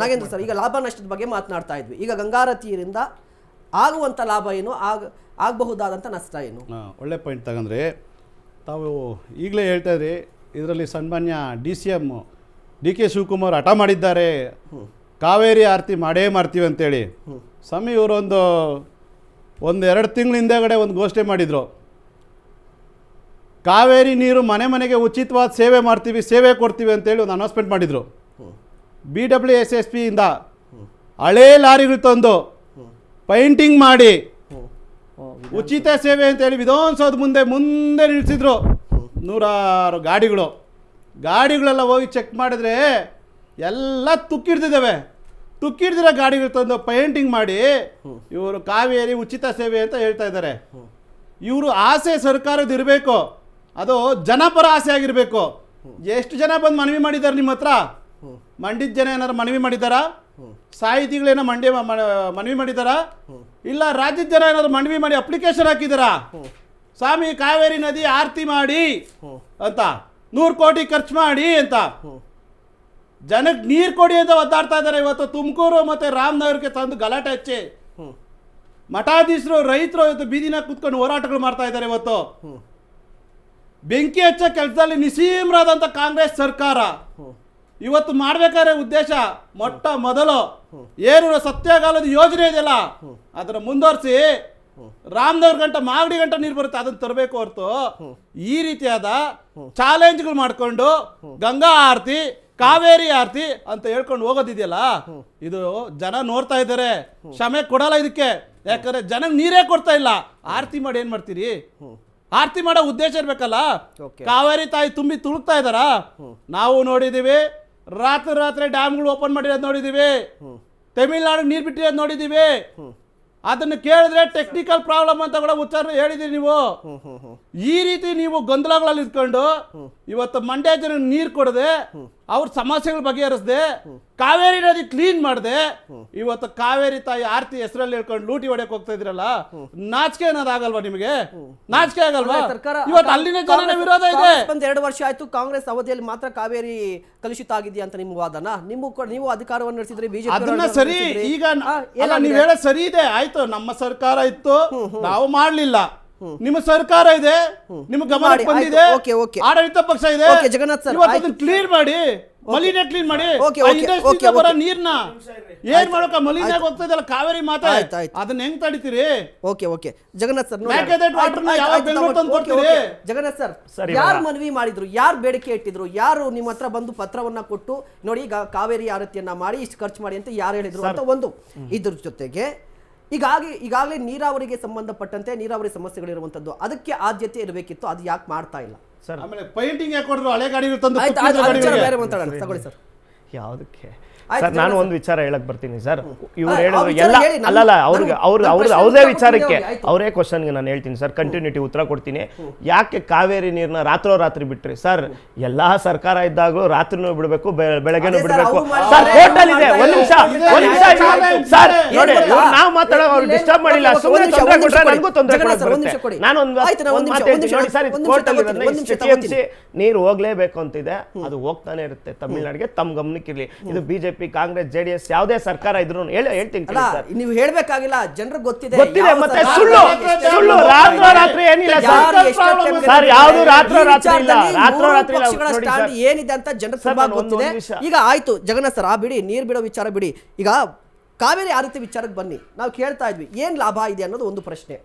Nagendra sir ಈಗ ಲಾಭ ನಷ್ಟದ ಬಗ್ಗೆ ಮಾತನಾಡ್ತಾ ಇದ್ವಿ. ಈಗ ಗಂಗಾರತಿಯರಿಂದ ಆಗುವಂಥ ಲಾಭ ಏನು? ಆಗ ಆಗಬಹುದಾದಂಥ ನಷ್ಟ ಏನು? ಹಾಂ ಒಳ್ಳೆ ಪಾಯಿಂಟ್ ತಗೊಂಡ್ರಿ. ತಾವು ಈಗಲೇ ಹೇಳ್ತಾ ಇದ್ರಿ ಇದರಲ್ಲಿ ಸನ್ಮಾನ್ಯ D C M D K Shivakumar ಹಠ ಮಾಡಿದ್ದಾರೆ. ಕಾವೇರಿ ಆರತಿ ಮಾಡೇ ಮಾಡ್ತೀವಿ ಅಂತೇಳಿ. ಸ್ವಾಮಿ ಇವರೊಂದು ಒಂದು ಎರಡು ತಿಂಗಳ ಹಿಂದೆಗಡೆ ಒಂದು ಘೋಷಣೆ ಮಾಡಿದರು. ಕಾವೇರಿ ನೀರು ಮನೆ ಮನೆಗೆ ಉಚಿತವಾದ ಸೇವೆ ಮಾಡ್ತೀವಿ ಸೇವೆ ಕೊಡ್ತೀವಿ ಅಂತೇಳಿ ಒಂದು ಅನೌನ್ಸ್ಮೆಂಟ್ ಮಾಡಿದರು. ಬಿ ಡಬ್ಲ್ಯೂ ಎಸ್ ಎಸ್ ಪಿಯಿಂದ ಹಳೇ ಲಾರಿಗಳು ತಂದು ಪೈಂಟಿಂಗ್ ಮಾಡಿ ಉಚಿತ ಸೇವೆ ಅಂತೇಳಿ ವಿಧಾನಸೌಧ ಮುಂದೆ ಮುಂದೆ ನಿಲ್ಲಿಸಿದ್ರು ನೂರಾರು ಗಾಡಿಗಳು. ಗಾಡಿಗಳೆಲ್ಲ ಹೋಗಿ ಚೆಕ್ ಮಾಡಿದ್ರೆ ಎಲ್ಲ ತುಕ್ಕಿಡ್ತಿದ್ದಾವೆ ತುಕ್ಕಿಡ್ದಿರೋ ಗಾಡಿಗಳು ತಂದು ಪೇಂಟಿಂಗ್ ಮಾಡಿ ಇವರು ಕಾವೇರಿ ಉಚಿತ ಸೇವೆ ಅಂತ ಹೇಳ್ತಾ ಇದ್ದಾರೆ. ಇವರು ಆಸೆ ಸರ್ಕಾರದ ಇರಬೇಕು. ಅದು ಜನಪರ ಆಸೆ ಆಗಿರಬೇಕು. ಎಷ್ಟು ಜನ ಬಂದು ಮನವಿ ಮಾಡಿದ್ದಾರೆ ನಿಮ್ಮ ಹತ್ರ? ಮಂಡ್ಯದ ಜನ ಏನಾರು ಮನವಿ ಮಾಡಿದ್ದಾರಾ? ಸಾಹಿತಿಗಳೇನೋ ಮಂಡ್ಯ ಮನವಿ ಮಾಡಿದ್ದಾರಾ? ಇಲ್ಲ ರಾಜ್ಯದ ಜನ ಏನಾದ್ರು ಮನವಿ ಮಾಡಿ ಅಪ್ಲಿಕೇಶನ್ ಹಾಕಿದಾರಾ ಸ್ವಾಮಿ ಕಾವೇರಿ ನದಿ ಆರತಿ ಮಾಡಿ ಅಂತ ನೂರು ಕೋಟಿ ಖರ್ಚು ಮಾಡಿ ಅಂತ. ಜನಕ್ಕೆ ನೀರು ಕೊಡಿ ಅಂತ ಒದ್ದಾಡ್ತಾ ಇದ್ದಾರೆ ಇವತ್ತು ತುಮಕೂರು ಮತ್ತು ರಾಮನಗರಕ್ಕೆ ತಂದು ಗಲಾಟೆ ಹಚ್ಚಿ. ಮಠಾಧೀಶರು ರೈತರು ಇವತ್ತು ಬೀದಿನ ಕೂತ್ಕೊಂಡು ಹೋರಾಟಗಳು ಮಾಡ್ತಾ ಇದ್ದಾರೆ ಇವತ್ತು. ಬೆಂಕಿ ಹಚ್ಚೋ ಕೆಲಸದಲ್ಲಿ ನಿಸೀಮ್ರಾದಂಥ ಕಾಂಗ್ರೆಸ್ ಸರ್ಕಾರ. ಇವತ್ತು ಮಾಡ್ಬೇಕಾದ್ರೆ ಉದ್ದೇಶ ಮೊಟ್ಟ ಮೊದಲು ಏನು ಸತ್ಯಗಾಲದ ಯೋಜನೆ ಇದೆಯಲ್ಲ ಅದನ್ನ ಮುಂದುವರಿಸಿ ರಾಮನವ್ರ ಗಂಟ ಮಾಗಡಿ ಗಂಟ ನೀರು ಬರುತ್ತೆ ಅದನ್ನ ತರಬೇಕು ಹೊರತು ಈ ರೀತಿಯಾದ ಚಾಲೆಂಜ್ಗಳು ಮಾಡಿಕೊಂಡು ಗಂಗಾ ಆರತಿ ಕಾವೇರಿ ಆರತಿ ಅಂತ ಹೇಳ್ಕೊಂಡು ಹೋಗೋದಿದೆಯಲ್ಲ ಇದು ಜನ ನೋಡ್ತಾ ಇದ್ದಾರೆ. ಕ್ಷಮೆ ಕೊಡಲ್ಲ ಇದಕ್ಕೆ. ಯಾಕಂದ್ರೆ ಜನಕ್ಕೆ ನೀರೇ ಕೊಡ್ತಾ ಇಲ್ಲ. ಆರತಿ ಮಾಡಿ ಏನ್ ಮಾಡ್ತೀರಿ? ಆರತಿ ಮಾಡೋ ಉದ್ದೇಶ ಇರ್ಬೇಕಲ್ಲ? ಕಾವೇರಿ ತಾಯಿ ತುಂಬಿ ತುಳುಕ್ತಾ ಇದಾರ ನಾವು ನೋಡಿದೀವಿ. ರಾತ್ರಿ ರಾತ್ರಿ ಡ್ಯಾಮ್ಗಳು ಓಪನ್ ಮಾಡಿರೋದು ನೋಡಿದೀವಿ. ತಮಿಳ್ನಾಡು ನೀರು ಬಿಟ್ಟಿರೋದು ನೋಡಿದೀವಿ. ಅದನ್ನು ಕೇಳಿದ್ರೆ ಟೆಕ್ನಿಕಲ್ ಪ್ರಾಬ್ಲಮ್ ಅಂತ ಕೂಡ ಉಚ್ಚಾರ ಹೇಳಿದಿರಿ ನೀವು. ಈ ರೀತಿ ನೀವು ಗೊಂದಲಗಳಲ್ಲಿ ಇದ್ಕೊಂಡು ಇವತ್ತು ಮಂಡ್ಯ ಜನ ನೀರು ಕೊಡದೆ ಅವ್ರ ಸಮಸ್ಯೆಗಳು ಬಗೆಹರಿಸದೆ ಕಾವೇರಿ ನದಿ ಕ್ಲೀನ್ ಮಾಡದೆ. ಇವತ್ತು ಕಾವೇರಿ ತಾಯಿ ಆರತಿ ಹೆಸರಲ್ಲಿ ಹೇಳ್ಕೊಂಡು ಲೂಟಿ ಹೊಡೆಯಕ್ ಹೋಗ್ತಾ ಇದ್ರಲ್ಲ ನಾಚಿಕೆ ಅನ್ನೋದಾಗಲ್ವಾ ನಿಮಗೆ? ನಾಚಿಕೆ ಆಗಲ್ವಾ? ಸರ್ಕಾರ ಇವತ್ತು ಅಲ್ಲಿನ ಜನ ವಿರೋಧ ಇದೆ. ಒಂದ್ ಎರಡು ವರ್ಷ ಆಯ್ತು ಕಾಂಗ್ರೆಸ್ ಅವಧಿಯಲ್ಲಿ ಮಾತ್ರ ಕಾವೇರಿ ಕಲುಷಿತ ಆಗಿದೆಯಾ ಅಂತ ನಿಮ್ಮ ವಾದನ? ನಿಮ್ಮ ನೀವು ಅಧಿಕಾರವನ್ನು ನಡೆಸಿದ್ರಿ ಬಿಜೆಪಿ ಅದನ್ನ ಸರಿ ಈಗ ನೀವ್ ಹೇಳ ಸರಿ ಇದೆ ಆಯ್ತು ನಮ್ಮ ಸರ್ಕಾರ ಇತ್ತು ನಾವು ಮಾಡ್ಲಿಲ್ಲ. ನಿಮ್ಮ ಸರ್ಕಾರ ಇದೆ ನಿಮ್ಮ ಗಮನಕ್ಕೆ ಬಂದಿದೆ ಓಕೆ, ಓಕೆ. ಆಡಳಿತ ಪಕ್ಷ ಇದೆ. Okay, Jagannath sir. ಅದನ್ನ ಕ್ಲೀನ್ ಮಾಡಿ ಮಲಿನ ಕ್ಲೀನ್ ಮಾಡಿ ಬರೋ ನೀರ್ನ ಏನ್ ಮಾಡೋಕ ಮಲಿನಾಗ ಹೋಗ್ತದಲ್ಲ ಕಾವೇರಿ ಮಾತಾ. ಅದನ್ನ ಹೆಂಗ್ ತಡಿತೀರಿ? Okay okay. Jagannath sir. Jagannath sir sir, ಯಾರು ಮನವಿ ಮಾಡಿದ್ರು? ಯಾರು ಬೇಡಿಕೆ ಇಟ್ಟಿದ್ರು? ಯಾರು ನಿಮ್ಮ ಹತ್ರ ಬಂದು ಪತ್ರವನ್ನ ಕೊಟ್ಟು ನೋಡಿ ಈಗ ಕಾವೇರಿ ಆರತಿಯನ್ನ ಮಾಡಿ ಇಷ್ಟು ಖರ್ಚು ಮಾಡಿ ಅಂತ ಯಾರು ಹೇಳಿದ್ರು ಅಂತ ಒಂದು. ಇದ್ರ ಜೊತೆಗೆ ಈಗಾಗಿ ಈಗಾಗಲೇ ನೀರಾವರಿಗೆ ಸಂಬಂಧಪಟ್ಟಂತೆ ನೀರಾವರಿ ಸಮಸ್ಯೆಗಳಿರುವಂತದ್ದು ಅದಕ್ಕೆ ಆದ್ಯತೆ ಇರಬೇಕಿತ್ತು. ಅದು ಯಾಕೆ ಮಾಡ್ತಾ ಇಲ್ಲ? ಸರ್ ಆಮೇಲೆ ಪೈಂಟಿಂಗ್ ಯಾಕೆ ಕೊಡ್ರು ಹಳೆ ಗಾಡಿ. ಬೇರೆ ಮಾತಾಡೋಣ. ತಗೊಳ್ಳಿ ಸರ್. ಯಾವುದಕ್ಕೆ? ಸರ್ ನಾನು ಒಂದು ವಿಚಾರ ಹೇಳಕ್ ಬರ್ತೀನಿ ಸರ್. ಇವ್ರು ಹೇಳಿದ್ರು ಎಲ್ಲ ಅಲ್ಲಲ್ಲ ಅವ್ರಿಗೆ ಅವ್ರ ಅವ್ರ ಅವ್ರದೇ ವಿಚಾರಕ್ಕೆ. ಅವರೇ ಕ್ವಶನ್ಗೆ ನಾನು ಹೇಳ್ತೀನಿ ಸರ್. ಕಂಟಿನ್ಯೂಟಿ ಉತ್ತರ ಕೊಡ್ತೀನಿ. ಯಾಕೆ ಕಾವೇರಿ ನೀರನ್ನ ರಾತ್ರೋ ರಾತ್ರಿ ಬಿಟ್ರಿ? ಸರ್ ಎಲ್ಲಾ ಸರ್ಕಾರ ಇದ್ದಾಗಲೂ ರಾತ್ರಿನೂ ಬಿಡಬೇಕು ಬೆಳಗ್ಗೆನೂ ಬಿಡಬೇಕು. ಸರ್ ಹೋಟೆಲ್ ಇದೆ. ಒಂದು ನಿಮಿಷ ಒಂದು ನಿಮಿಷ ಸರ್ ನೋಡಿ ನಾವು ಮಾತಾಡೋ ಅವ್ರು ಡಿಸ್ಟರ್ಬ್ ಮಾಡಿಲ್ಲ. ಸುಮ್ಮನೆ ತೊಂದರೆ ಕೊಟ್ರೆ ನನಗೂ ತೊಂದರೆ ನಿಮಿಷ ಬರುತ್ತೆ ಕೊಡಿ. ನಾನು ಒಂದು ಒಂದು ಮಾತು ನೋಡಿ ಸರ್ ಕೋರ್ಟಲ್ಲಿ ನೀರು ಹೋಗ್ಲೇಬೇಕು ಅಂತಿದೆ. ಅದು ಹೋಗ್ತಾನೆ ಇರುತ್ತೆ ತಮಿಳ್ನಾಡಿಗೆ. ತಮ್ಮ ಗಮನಕ್ಕಿರಲಿ. ಇದು ಬಿಜೆಪಿ ಕಾಂಗ್ರೆಸ್ ಜೆಡಿಎಸ್ ಯಾವುದೇ ಸರ್ಕಾರ ಇದ್ರು ಹೇಳಿ ಹೇಳ್ತೀನಿ ನೀವು ಹೇಳ್ಬೇಕಾಗಿಲ್ಲ ಜನರಿಗೆ ಗೊತ್ತಿದೆ. ಗೊತ್ತಿದೆ ಮತ್ತೆ ಸುಳ್ಳು. ಸುಳ್ಳು. ರಾತ್ರ ರಾತ್ರಿ ಏನಿಲ್ಲ. ಸರ್ ಯಾವುದು ಈ ರಾತ್ರಿ ಇಲ್ಲ. ರಾತ್ರ ರಾತ್ರಿ ಇಲ್ಲ ಪಕ್ಷಗಳ ನೋಡಿ stand ಸರ್. ಏನಿದೆ ಅಂತ ಜನರು ಗೊತ್ತಿದೆ. ಈಗ ಆಯ್ತು ಜಗನ್ನಾಥ್ ಸರ್ ಆ ಬಿಡಿ ನೀರ್ ಬಿಡೋ ವಿಚಾರ ಬಿಡಿ. ಈಗ ಕಾವೇರಿ ಆರತಿ ವಿಚಾರಕ್ಕೆ ಬನ್ನಿ. ನಾವು ಕೇಳ್ತಾ ಇದ್ವಿ, ಏನು ಲಾಭ ಇದೆ ಅನ್ನೋದು ಒಂದು ಪ್ರಶ್ನೆ.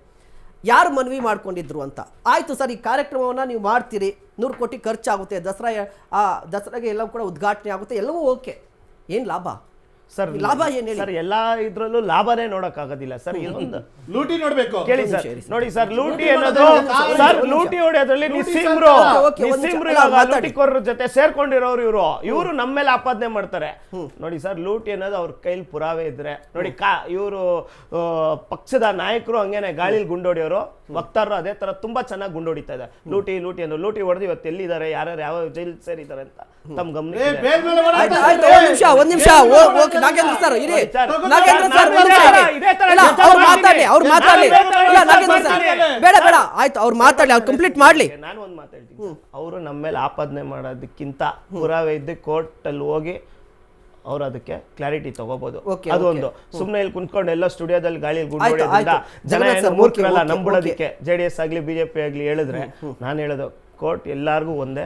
ಯಾರು ಮನವಿ ಮಾಡ್ಕೊಂಡಿದ್ರು ಅಂತ? ಆಯಿತು ಸರ್, ಈ ಕಾರ್ಯಕ್ರಮವನ್ನು ನೀವು ಮಾಡ್ತೀರಿ, ನೂರು ಕೋಟಿ ಖರ್ಚಾಗುತ್ತೆ, ದಸರಾ, ಆ, ದಸರಾಗೆ ಎಲ್ಲವೂ ಕೂಡ ಉದ್ಘಾಟನೆ ಆಗುತ್ತೆ, ಎಲ್ಲವೂ ಓಕೆ. ಏನು ಲಾಭ? ಸರ್ ಲಾಭ ಏನ್ ಹೇಳಿ? ಸರ್ ಎಲ್ಲಾ ಇದ್ರಲ್ಲೂ ಲಾಭನೇ ನೋಡಕ್ ಆಗೋದಿಲ್ಲ ಸರ್ ಇದೊಂದು ಲೂಟಿ ನೋಡ್ಬೇಕು. ಕೇಳಿ ಸರ್ ನೋಡಿ ಸರ್ ಲೂಟಿ ಲೂಟಿ ಅನ್ನೋದು ಮಾಡೋದು ಸರ್ ಲೂಟಿ ಹೊಡೆಯೋದ್ರಲ್ಲಿ ಲೂಟಿ ನಿಸ್ಸಿಮ್ರು ಸರ್ಕಾರ. ಓಕೆ, ಒಂದು ನಿಸ್ಸಿಮ್ರು ನಿಮಿಷ. ಇವಾಗ ಮಾತಾಡಿ. ಲೂಟಿಕೋರರ ಜೊತೆ ಸೇರ್ಕೊಂಡಿರೋರು ಇವರು. ಇವರು ನಮ್ಮ ಮೇಲೆ ಆಪಾದನೆ ಮಾಡ್ತಾರೆ. ನೋಡಿ ಸರ್ ಲೂಟಿ ಅನ್ನೋದು ಅವ್ರ ಕೈಲಿ ಪುರಾವೆ ಇದ್ರೆ. ನೋಡಿ ಕಾ ಇವರು ಪಕ್ಷದ ನಾಯಕರು ಹಂಗೇನೆ ಗಾಳಿಲಿ ಗುಂಡೋಡಿಯೋರು. ವಕ್ತಾರರು ಅದೇ ತರ ತುಂಬಾ ಚೆನ್ನಾಗಿ ಗುಂಡೋಡಿತಾ ಇದೆ ಲೂಟಿ ಲೂಟಿ ಅನ್ನೋ ಲೂಟಿ ಹೊಡೆದು ಇವತ್ತು ಎಲ್ಲಿದ್ದಾರೆ ಯಾರ್ಯಾರು ಯಾವ ಜೈಲ್ ಸೇರಿದ್ದಾರೆ ಅಂತ. ತಮ್ಮ ಗಮನ ಆಯ್ತು. ಒಂದ್ ನಿಮಿಷ ಒಂದ್ ನಿಮಿಷ. ಓಕೆ ನಾಗೇಂದ್ರ ಸರ್ ಇರಿ. ನಾಗೇಂದ್ರ ಸರ್ ಇಲ್ಲ ಅವ್ರು ಮಾತಾಡಲಿ ಅವ್ರು ಮಾತಾಡ್ಲಿ ಇಲ್ಲ ನಾಗೇಂದ್ರ ಸರ್ ಬೇಡ ಬೇಡ. ಆಯ್ತು ಅವ್ರು ಮಾತಾಡ್ಲಿ ಅವ್ರು ಕಂಪ್ಲೀಟ್ ಮಾಡ್ಲಿ. ನಾನು ಒಂದು ಮಾತಾಡ್ತೀನಿ ಅವರು ನಮ್ಮ ಮೇಲೆ ಆಪಾದನೆ ಮಾಡೋದಕ್ಕಿಂತ ಪುರಾವೆ ಇದ್ದು ಕೋರ್ಟ್ ಅಲ್ಲಿ ಹೋಗಿ ಅವ್ರು ಅದಕ್ಕೆ ಕ್ಲಾರಿಟಿ ತಗೋಬಹುದು ಅದೊಂದು. ಅದು ಒಂದು ಸುಮ್ನೆ ಇಲ್ಲಿ ಕುಂತ್ಕೊಂಡು ಎಲ್ಲ ಸ್ಟುಡಿಯೋದಲ್ಲಿ ಗಾಳಿ ಗುಂಡೋದ್ರಿಂದ ಜನ ಮೂರ್ಖರಲ್ಲ ನಂಬಿಡೋದಕ್ಕೆ. ಜೆ ಡಿ ಎಸ್ ಆಗ್ಲಿ ಬಿಜೆಪಿ ಆಗ್ಲಿ ಹೇಳಿದ್ರೆ ನಾನು ಹೇಳೋದು ಕೋರ್ಟ್ ಎಲ್ಲಾರ್ಗೂ ಒಂದೇ.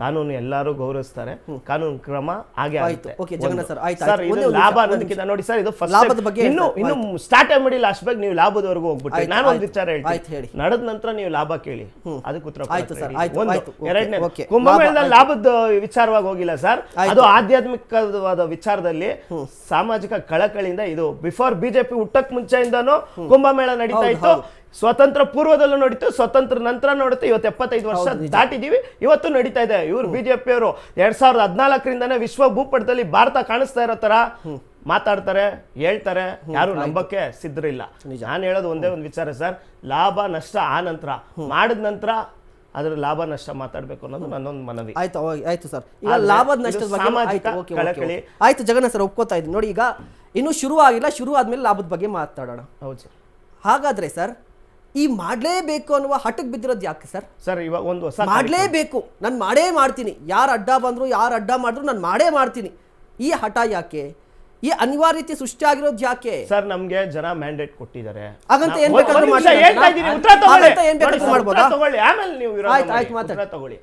ಕಾನೂನು ಎಲ್ಲರೂ ಗೌರವಿಸ್ತಾರೆ. ಕಾನೂನು ಕ್ರಮ ಹಾಗೆ ಆಯ್ತು. ಓಕೆ ಸರ್, ಆಯ್ತು, ಸರ್ ಇದು ಲಾಭ ಅನ್ನೋದಕ್ಕಿಂತ ನೋಡಿ ಸರ್ ಇದು ಫಸ್ಟ್ ಲಾಭದ ಬಗ್ಗೆ ಇನ್ನು. ಇನ್ನು ಸ್ಟಾರ್ಟ್ ಮಾಡಿಲ್ಲ ಬಗ್ಗೆ ನೀವು ಲಾಭದವರೆಗೂ ಹೋಗ್ಬಿಟ್ಟು ನಾನು ಒಂದು. ವಿಚಾರ. ಹೇಳ್ತೀನಿ. ನಡೆದ ನಂತರ ನೀವು ಲಾಭ ಕೇಳಿ. ಅದಕ್ಕೆ ಉತ್ತರ ಆಯ್ತು ಸರ್, ಒಂದು. ಎರಡನೇ ಕುಂಭಮೇಳದ ಕುಂಭಮೇಳದಲ್ಲಿ ಲಾಭದ ವಿಚಾರವಾಗಿ ಹೋಗಿಲ್ಲ ಸರ್. ಅದು ಆಧ್ಯಾತ್ಮಿಕವಾದ ವಿಚಾರದಲ್ಲಿ ಸಾಮಾಜಿಕ ಕಳಕಳಿಯಿಂದ ಇದು ಬಿಫೋರ್ ಬಿಜೆಪಿ ಹುಟ್ಟಕ್ ಮುಂಚೆಯಿಂದನೂ ಕುಂಭಮೇಳ ನಡೀತಾ ಇತ್ತು. ಸ್ವತಂತ್ರ ಪೂರ್ವದಲ್ಲೂ ನಡೀತು ಸ್ವತಂತ್ರ ನಂತರ ನೋಡುತ್ತೆ ಇವತ್ತು ಎಪ್ಪತ್ತೈದು ವರ್ಷ ದಾಟಿದ್ದೀವಿ ದಾಟಿದೀವಿ. ಇವತ್ತು ನಡೀತಾ ಇದೆ. ಇವರು ಬಿಜೆಪಿ ಅವರು ಎರಡ್ ಸಾವಿರದ ಹದಿನಾಲ್ಕರಿಂದನೇ ವಿಶ್ವ ಭೂಪಟದಲ್ಲಿ ಭಾರತ ಕಾಣಿಸ್ತಾ ಇರೋ ತರ ಮಾತಾಡ್ತಾರೆ ಹೇಳ್ತಾರೆ. ಯಾರು ನಂಬಕ್ಕೆ ಸಿದ್ಧರಿಲ್ಲ. ನಾನು ಹೇಳೋದು ಒಂದೇ ಒಂದು ವಿಚಾರ ಸರ್. ಲಾಭ ನಷ್ಟ ಆ ನಂತರ. ಮಾಡಿದ ನಂತರ ಅದರ ಲಾಭ ನಷ್ಟ ಮಾತಾಡ್ಬೇಕು ಅನ್ನೋದು ನನ್ನೊಂದು ಮನವಿ. ಆಯ್ತು ಆಯ್ತು ಸರ್. ಈಗ ಲಾಭದ ನಷ್ಟದ ಬಗ್ಗೆ ಆಯ್ತು ಜಗನ್ನ ಸರ್ ಒಪ್ಕೋತಾ ಇದ್ದೀನಿ. ನೋಡಿ ಈಗ ಇನ್ನೂ ಶುರು ಆಗಿಲ್ಲ ಶುರು ಆದ್ಮೇಲೆ ಲಾಭದ ಬಗ್ಗೆ ಮಾತಾಡೋಣ. ಹೌದು ಸರ್. ಹಾಗಾದ್ರೆ ಸರ್ ಈ ಮಾಡಲೇಬೇಕು ಅನ್ನುವ ಹಠಕ್ಕೆ ಬಿದ್ದಿರೋದು ಯಾಕೆ ಸರ್? ಸರ್ ಇವಾಗ ಒಂದು ಹೊಸ ಮಾಡಲೇಬೇಕು. ನಾನು ಮಾಡೇ ಮಾಡ್ತೀನಿ. ಯಾರು ಅಡ್ಡ ಬಂದರು ಯಾರು ಅಡ್ಡ ಮಾಡಿದ್ರು ನಾನು ಮಾಡೇ ಮಾಡ್ತೀನಿ. ಈ ಹಠ ಯಾಕೆ? ಈ ಅನಿವಾರ್ಯತೆ ಸೃಷ್ಟಿ ಆಗಿರೋದು ಯಾಕೆ? ಸರ್ ನಮ್ಗೆ ಜನ ಮ್ಯಾಂಡೇಟ್ ಕೊಟ್ಟಿದ್ದಾರೆ. ಹಾಗಂತ ಏನ್ ಬೇಕಾದ್ರೂ ತಗೊಳ್ಳಿ.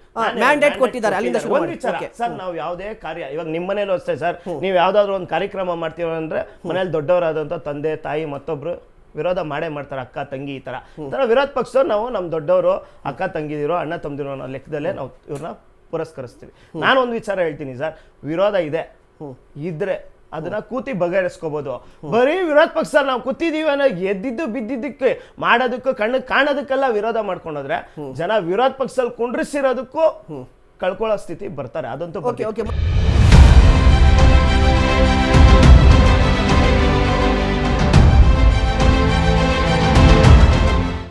mandate ಕೊಟ್ಟಿದ್ದಾರೆ, ಅಲ್ಲಿಂದ ಸರ್ ನಾವು ಯಾವುದೇ ಕಾರ್ಯ ಇವಾಗ ನಿಮ್ಮ ಮನೇಲೂ ಅಷ್ಟೇ ಸರ್. ನೀವು ಯಾವ್ದಾದ್ರು ಒಂದು ಕಾರ್ಯಕ್ರಮ ಮಾಡ್ತೀವಿ ಅಂದ್ರೆ ಮನೇಲಿ ದೊಡ್ಡವರಾದಂತ ತಂದೆ ತಾಯಿ ಮತ್ತೊಬ್ರು ವಿರೋಧ ಮಾಡೇ ಮಾಡ್ತಾರೆ ಅಕ್ಕ ತಂಗಿ ಈ ತರ ವಿರೋಧ ಪಕ್ಷದವ್ರು ನಾವು ನಮ್ಮ ದೊಡ್ಡವರು ಅಕ್ಕ ತಂಗಿದಿರೋ ಅಣ್ಣ ತಮ್ಮದಿರೋ ಅನ್ನೋ ಲೆಕ್ಕದಲ್ಲೇ ನಾವು ಇವ್ರನ್ನ ಪುರಸ್ಕರಿಸ್ತೀವಿ. ನಾನು ಒಂದು ವಿಚಾರ ಹೇಳ್ತೀನಿ ಸರ್. ವಿರೋಧ ಇದೆ. ಇದ್ರೆ ಅದನ್ನ ಕೂತಿ ಬಗೆಹರಿಸ್ಕೋಬಹುದು ಬರೀ ವಿರೋಧ ಪಕ್ಷ ನಾವು ಕೂತಿದೀವಿ ಅನ್ನೋ ಎದ್ದಿದ್ದು ಬಿದ್ದಿದ್ದಕ್ಕೆ ಮಾಡೋದಕ್ಕೂ ಕಣ್ಣು ಕಾಣೋದಕ್ಕೆಲ್ಲ ವಿರೋಧ ಮಾಡ್ಕೊಂಡೋದ್ರೆ ಜನ ವಿರೋಧ ಪಕ್ಷದಲ್ಲಿ ಕುಂಡ್ರಿಸಿರೋದಕ್ಕೂ ಕಳ್ಕೊಳ್ಳೋ ಸ್ಥಿತಿ ಬರ್ತಾರೆ. ಅದಂತೂ ಓಕೆ ಓಕೆ